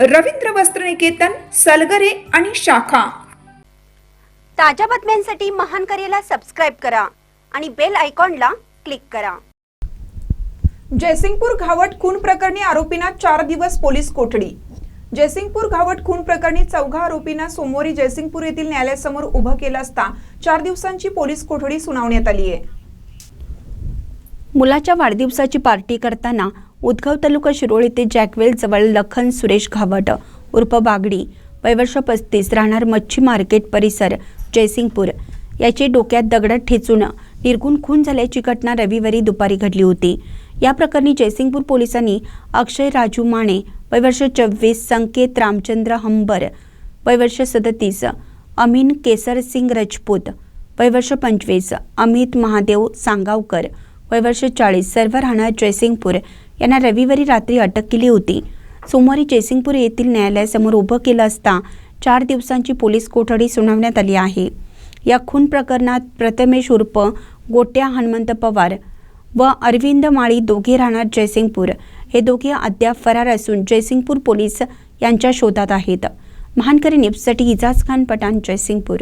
रवींद्र वस्त्रनिकेतन सलगरे आणि शाखा. ताज्या बातम्यांसाठी महान करेला सबस्क्राईब करा आणि बेल आयकॉनला क्लिक करा. जयसिंगपूर घावट खून प्रकरणी आरोपींना चार दिवस पोलीस कोठडी. जयसिंगपूर घावट खून प्रकरणी चौघा आरोपींना सोमवारी जयसिंगपूर येथील न्यायालयासमोर उभं केलं असता चार दिवसांची पोलीस कोठडी सुनावण्यात आली आहे. मुलाच्या वाढदिवसाची पार्टी करताना उदगाव तालुका शिरोळ येथे जॅकवेल जवळ लखन सुरेश घावट उर्फ बागडी वयवर्ष पस्तीस राहणार मच्छी मार्केट परिसर जयसिंगपूर. याचे डोक्यात दगडात ठेचून निर्गुण खून झाल्याची घटना रविवारी दुपारी घडली होती. या प्रकरणी जयसिंगपूर पोलिसांनी अक्षय राजू माने वयवर्ष चव्वीस संकेत रामचंद्र हंबर वयवर्ष सदतीस अमीन केसरसिंग रजपूत वयवर्ष पंचवीस अमित महादेव सांगावकर वयवर्ष चाळीस सर्व राहणार जयसिंगपूर यांना रविवारी रात्री अटक केली होती. सोमवारी जयसिंगपूर येथील न्यायालयासमोर उभं केलं असता चार दिवसांची पोलीस कोठडी सुनावण्यात आली आहे. या खून प्रकरणात प्रथमेश उर्फ गोट्या हनुमंत पवार व अरविंद माळी दोघे राहणार जयसिंगपूर. हे दोघे अद्याप फरार असून जयसिंगपूर पोलीस यांच्या शोधात आहेत. महानकरी न्यूजसाठी इजाज खान पठाण जयसिंगपूर.